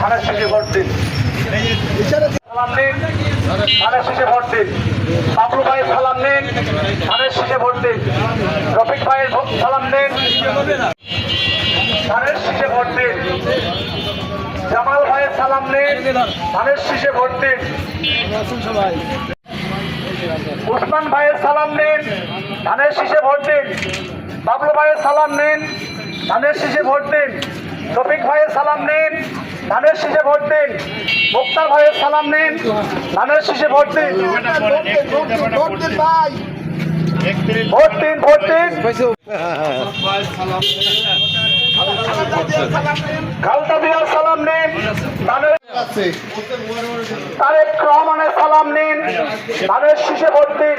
ধানের শেষে ভোট দিন। সালাম নিন ধানের শেষে ভোট দিন। বাবলু ভাইয়ের সালাম নিন ধানের শেষে ভোট দিন। রফিক ভাইয়ের সালাম নিন ধানের শেষে ভোট দিন। জামাল ভাইয়ের সালাম নিন ধানের শেষে ভোট দিন। উসমান ভাইয়ের সালাম নিন। ধানের শীষে ভোট দিন। বাবলু ভাইয়ের সালাম নিন। ধানের শীষে ভোট দিন। রফিক ভাইয়ের সালাম নিন, ধানের শীষে ভোট দিন। মুক্তার ভাইয়ের সালাম নিন, ধানের শীষে ভোট দিন। ভোট দিন ভোট দিন। খালতা সালাম নিন, ধানের শীষে ভোট দিন।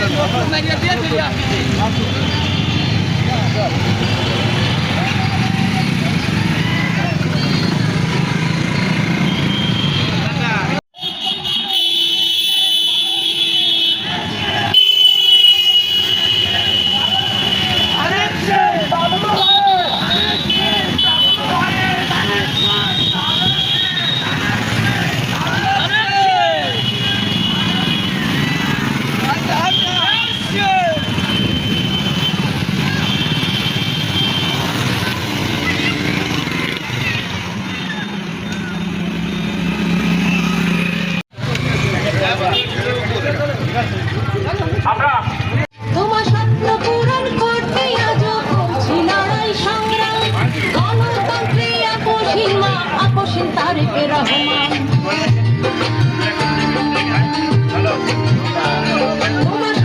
আমরা আপোষহীন তারেকে রহমান তোমার